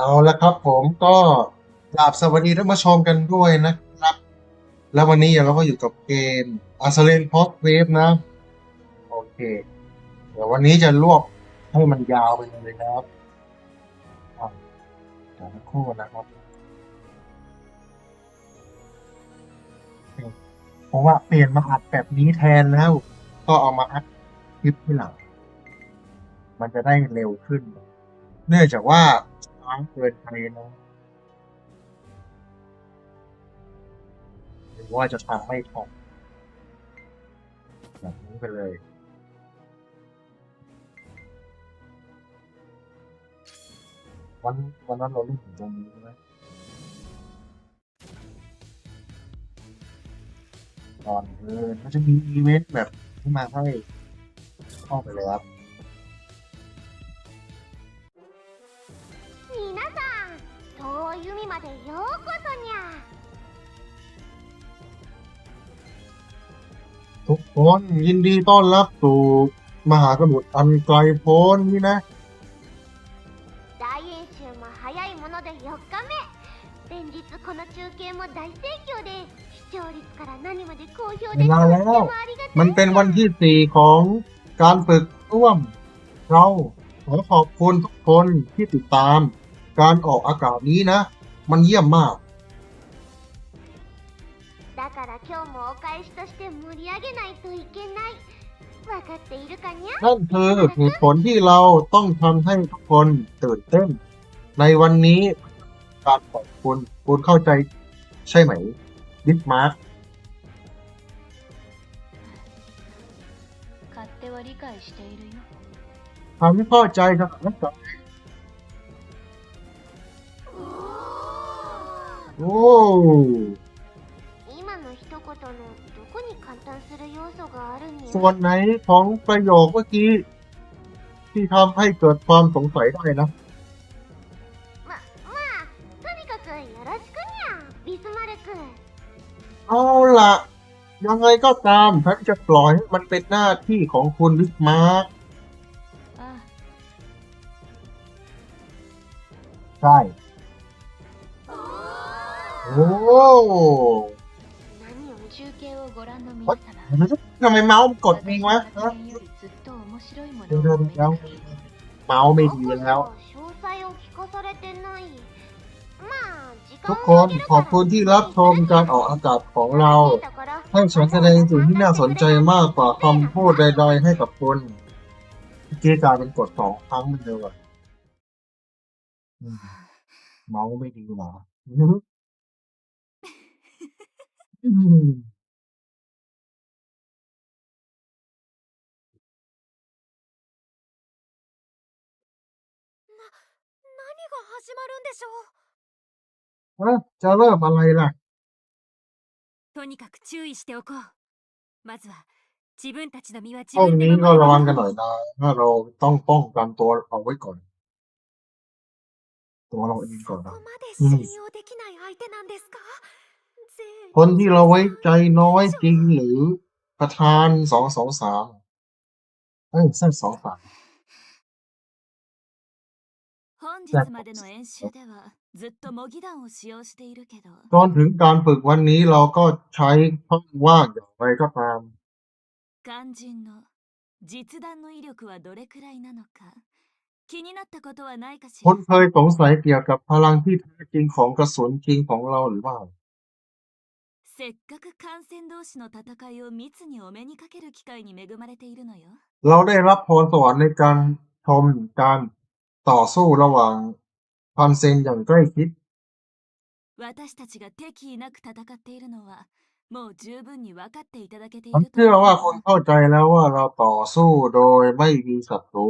เอาละครับผมก็กราบสวัสดีท่านผู้ชมกันด้วยนะครับ แล้ววันนี้เราก็อยู่กับเกม a s l a n p o s Wave นะ โอเค เดี๋ยววันนี้จะรวบให้มันยาวไปเลยนะครับอะเดี๋ยวสักครู่นะครับเพราะว่าเปลี่ยนมาอัดแบบนี้แทนแล้ว ก็เอามาอัดคลิปที่หลัง มันจะได้เร็วขึ้น เนื่องจากว่า ช้าเกินไปนะหรือว่าจะทำไม่ทันแบบนี้ไปเลยวันวันนั้นเราเล่นถึงตรงนี้ใช่ไหมตอนเออมันจะมีอีเวนต์แบบที่มาให้เข้าไปเลยครับ 皆さん遠い海までようこそにゃ ทุกคนยินดีต้อนรับสู่มหาสมุทรอันไกลโพ้นนี่นะ 大演習も早いもので4日目連日この中継も大盛況で視聴率から何まで好評で เว と ลา って แล้ว もありがたい มันเป็นวันที่สี่ของการฝึกร่วม เราขอขอบคุณทุกคนที่ติดตาม การออกอากาศนี้นะ มันเยี่ยมมาก だから今日もお返しとして盛り上げないといけない分かっているかにゃ นั่นคือเหตุผลที่เราต้องทำให้ทุกคนตื่นเต้น ในวันนี้การขอบคุณคุณเข้าใจใช่ไหมดิสมาร์ 勝手は理解しているよ ทำให้เข้าใจครั บ โอ้ 今の一言のどこに簡単する要素があるにゃ ส่วนไหนของประโยคเมื่อกี้ ที่ทำให้เกิดความสงสัยได้นะ ままあとにかくよろしくにゃビスマルク เอาล่ะ ยังไงก็ตามฉันจะปล่อยให้มันเป็นหน้าที่ของคุณวิสมาร์ あ ใช่ โอ้ทำไมเมาส์กดมีวะดูดูดูแล้วเมาส์ไม่ดีแล้ว ทุกคนขอบคุณที่รับชมการออกอากาศของเรา ให้ฉันแสดงสิ่งที่น่าสนใจมากกว่าคำพูดใดๆให้กับคุณเกียกายเป็นกดสองครั้งมันเดียวอะเมาส์ไม่ดีหรอ อืม 何が始まるんでしょう เอ้าจะเริ่มอะไรล่ะ とにかく注意しておこう。まずは自分たちの身は自 ช่วง 分で นี้ 守 ก็ระวัง る กันหน่อยนะถ้าเราต้องป้องกันตัวเอาไว้ก่อน ตัวเราเองก่อนนะ こまでうん信用できない相手なんですか、全 คนที่เราไว้ใจน้อยจริงหรือประธานสองสองสามเอ้สั้นสองสามตอนถึงการฝึกวันนี้เราก็ใช้ท่องว่างอย่างไรก็ตามคนเคยสงสัยเกี่ยวกับพลังที่แท้จริงของกระสุนจริงของเราหรือเปล่า せっかく艦船同士の戦いを密にお目にかける機会に恵まれているのよ เราได้รับพรสวรรค์ในการชมการต่อสู้ระหว่างพันเซนอย่างใกล้ชิด 私たちが敵意なく戦っているのはもう十分に分かっていただけてい ผม ると เชื่อ 思 ว่า う คุณ わ เข้าใจแล้วว่าเราต่อสู้โดยไม่มีศัตรู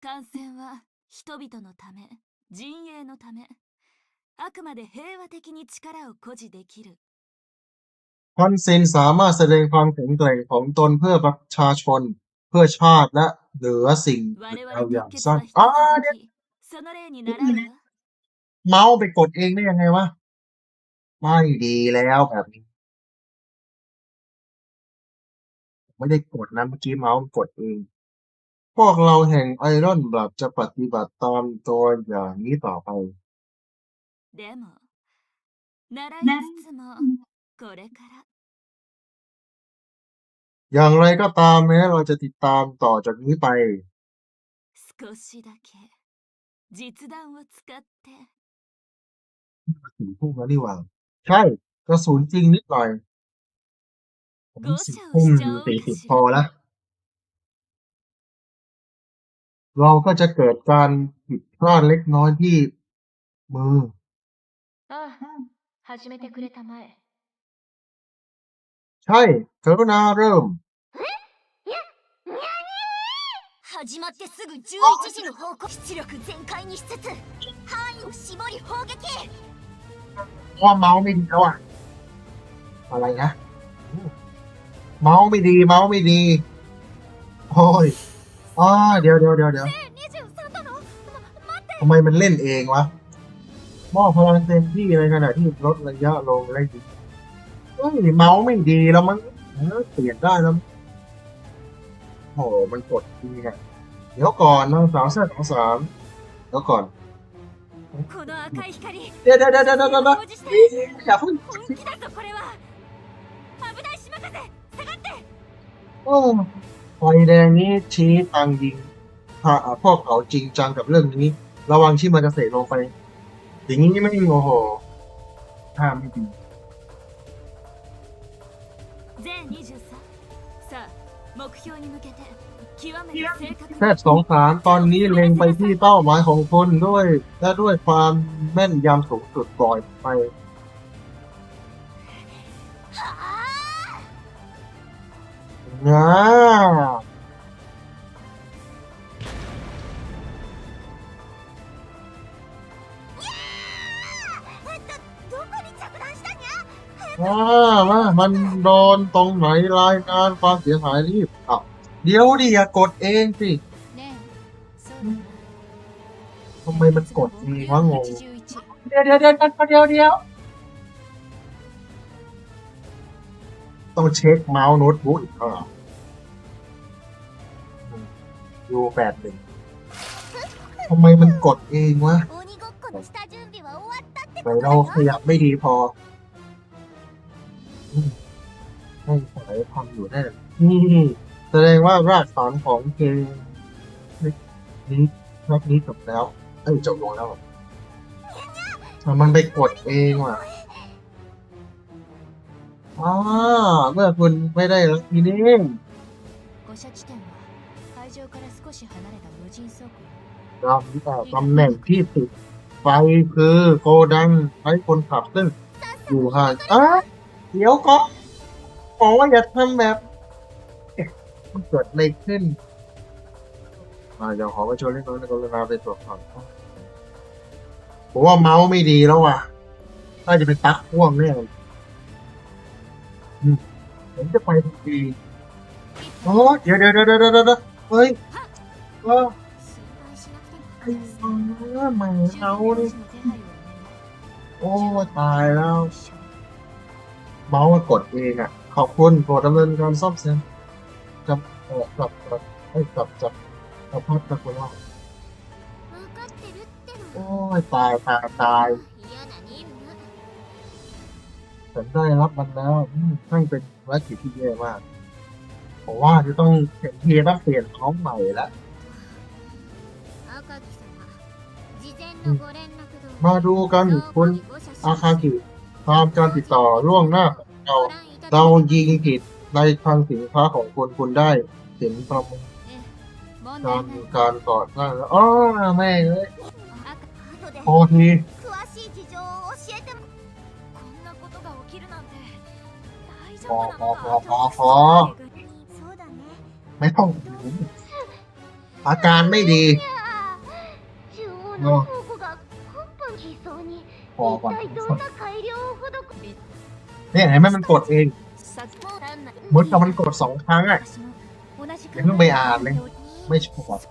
艦船は人々のため陣営のためあくまで平和的に力を誇示できる คอนซินสามารถแสดงความแข็งแกร่งของตนเพื่อประชาชนเพื่อชาติและเหลือสิ่งเอาอย่างสั้นอ้าเด็กเมาส์ไปกดเองได้ยังไงวะ ไม่ดีแล้วแบบนี้ ไม่ได้กดนะเมื่อกี้เมาส์กดเอง พวกเราแห่งไอรอนบลับจะปฏิบัติตามตัวอย่างนี้ต่อไป でも習いつつもこれから อย่างไรก็ตามแม้เราจะติดตามต่อจากนี้ไป 少しだけ実弾を使って ถึงพุ่งแล้วนี่หว่า ใช่ กระสุนจริงนิดหน่อย ผมสิบพุ่งอยู่สี่สิบพอละ เราก็จะเกิดการผิดพลาดเล็กน้อยที่มือ ああ始めてくれたまえ ใช่กรุณาเริ่ม 始まってすぐ11時の方向出力全開にしつつ範囲を絞り砲撃 ว่าเมาส์ไม่ดีแล้วอะอะไรนะเมาส์ไม่ดี เมาส์ไม่ดี โอ้ยอ๋อเดี๋ยวเดี๋ยวเดี๋ยวเดี๋ยว 23だの ทำไมมันเล่นเองวะมอบพลังเต็มที่ในขณะที่ลดระยะลงและยิง เฮ้เมาส์ไม่ดีแล้วมันเปลี่ยนได้แล้วโหมันกดดีอะเดี๋ยวก่อนน้องสาวเสื้อสองสามเดี๋ยวก่อนเดี๋ยวเดี๋ยวเดี๋ยวเดี๋ยวเดี๋ยวาเพิ่งโอ้ไฟแดงนี้ชี้ตังยิงพ่อเขาจริงจังกับเรื่องนี้ ระวังที่มันจะเสกลงไป อย่างนี้ไม่โอ้โหห้าไม่ดี 標に向けて極めて正確 แพทย์สองสารตอนนี้เล็งไปที่เป้าหมายของคุณด้วย และด้วยความแม่นยำสูงสุดปล่อยไป はあ งา อ่ามามันโดนตรงไหนรายงานความเสียหายรีบอะเดี๋ยวดิอย่ากดเองสิทำไมมันกดมีวะงงเดี๋ยวเดี๋ยวเดี๋ยวเดี๋ยวเดี๋ยวต้องเช็คเมาส์โน้ตบุ๊กอีกครับยูแปดหนึ่งทำไมมันกดเองวะไปเราขยับไม่ดีพอ ให้สายามอยู่ได้นี่แสดงว่ารากฐานของเกมนี้รอบนี้จบแล้วเอ้ยจบลงแล้วมันไปกดเองว่ะอ่าเมื่อคุณไม่ได้รักทีนี้ตำตำแหน่งที่ติดไฟคือโกดังไว้คนขับซึ่งอยู่ห่างอะ เดี๋ยวก็บอกว่าอย่าทำแบบมันเกิดอะไรขึ้นมาเดี๋ยวขอไปชวนเล่นน้อยในกรณาไปตรวจสอบผมว่าเมาส์ไม่ดีแล้วว่ะน่าจะเป็นตักพ่วงแน่เลยผมจะไปทันทีโอ้เดี๋ยวเดี๋ยวเดี๋ยวเดี๋ยวเฮ้ยก็ไอ้มาเหมาเนี่ยโอ้ตายแล้ว เมาส์กดเองอะ ขอบคุณโปรดดำเนินการซ่อมแซมจับเอ่อกลับจับให้จับจับสภาพตะกุล่าโอ้ยตายตายตายฉันได้รับมันแล้วช่างเป็นธุรกิจที่แย่มากผมว่าจะต้องเห็นทีต้องเปลี่ยนท้องใหม่ละมาดูกันคุณอาคากิ คามการติดต่อล่วงหน้าเรา เรายิงกิดในทางสินค้าของคนคุณได้เห็นประมงการการก่อสร้างอ๋อแม่เลยโอทีพอพอพอพอพอไม่ต้องอาการไม่ดีเนาะ พอก่อนนี่เห็นไหมมันกดเองเมือนกับมันกดสองครั้งอะยังเพิ่งไปอ่านเลยไม่ชอบ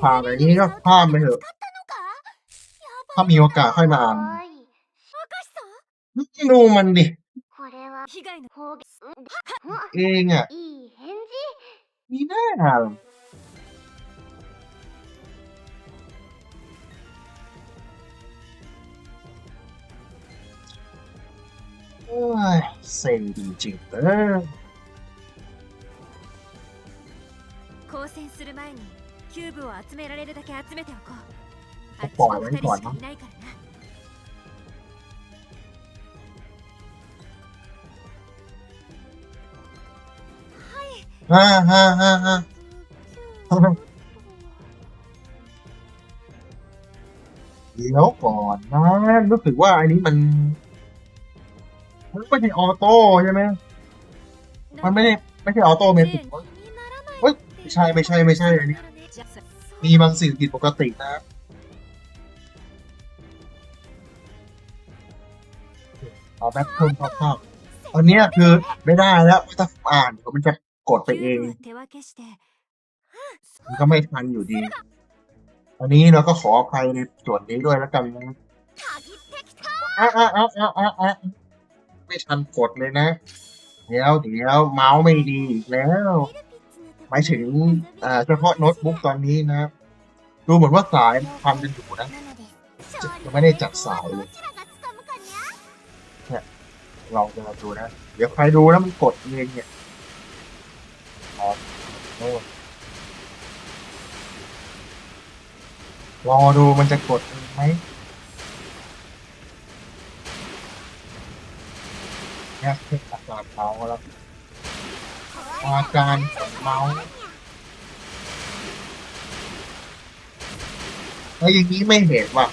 ผ่านอะไรนี่ก็ข้ามไปเถอะ ถ้ามีโอกาสค่อยมาอ่านดูมันดิเองอะมีแน่ เซ็งจริงๆเออ 交戦する前にキューブを集められるだけ集めておこうあっちここも二は何これ人しかいないからな ฮ่าฮ่าฮ่าฮ่า เดี๋ยวก่อนนะรู้สึกว่าอันนี้มัน มันไม่ใช่ออโต้ใช่ไหมมันไม่ได้ไม่ใช่ออโต้เมติกเฮ้ยไม่ใช่ไม่ใช่ไม่ใช่อันนี้มีบางสิ่งผิดปกตินะคเอาแบ็คเพิ่มคร่าวๆตอนนี้คือไม่ได้แล้วถ้าอ่านก็มันจะกดไปเอง มันก็ไม่ทันอยู่ดี อันนี้เราก็ขออภัยในส่วนนี้ด้วยแล้วกันนะอะอะอะอะอะ ไม่ทันกดเลยนะ เดี๋ยวเดี๋ยวเมาส์ไม่ดีอีกแล้วหมายถึงเฉพาะโน้ตบุ๊กตอนนี้นะครับ ดูเหมือนว่าสายคทำกันอยู่นะยังไม่ได้จัดสายเลยเนี่ยลองกันดูนะ เดี๋ยวใครดูแล้วมันกดเองเนี่ยรอดูมันจะกดไหม นี่ยคืออาการเมาแล้วอาการของเมาแล้วอย่างนี้ไม่เห็นว่ะ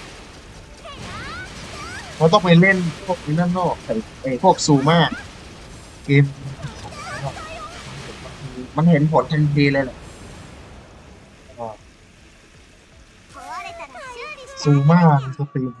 เขาต้องไปเล่นพวกนี้นั่นนอกไอ้พวกซูมาเกมมันเห็นผลทันทีเลยแหละซูมาสตรีม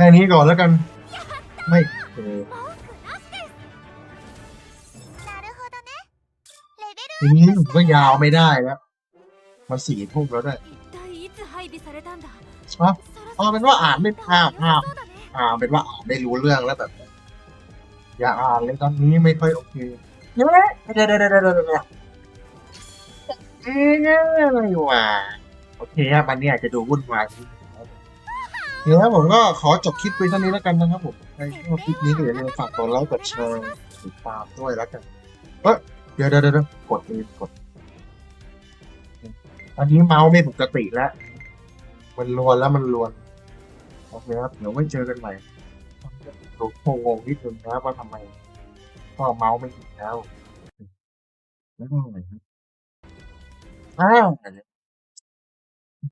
แค่นี้ก่อนแล้วกัน ไม่ทีนี้ก็ยาวไม่ได้แล้ว มาสี่ทุ่มแล้วด้วยอ๋อเอาเป็นว่าอ่านไม่อ่านอ่านอ่านเป็นว่าอ่านไม่รู้เรื่องแล้วแบบ อย่าอ่านเลยตอนนี้ไม่ค่อยโอเคเดี๋ยวเดี๋ยวเดี๋ยวเดี๋ยวเดี๋ยวเอ๊ะไวโอเคครับวันนี้อาจจะดูวุ่นวาย นิดนึงครับผมก็ขอจบคลิปไปเท่านี้แล้วกันนะครับผมใครชอบคลิปนี้ก็อย่าลืมฝากกดไลค์กดแชร์ติดตามด้วยแล้วกันเฮ้ยเดี๋ยวเดี๋ยวเดี๋ยวกดเองกด อันนี้เมาส์ไม่ปกติแล้วมันรวนแล้วมันรวนโอเคครับเดี๋ยวไว้เจอกันใหม่ดูงงนิดนึงนะว่าทำไมก็เมาส์ไม่ติดแล้วแล้วก็อะไรครับอ้าว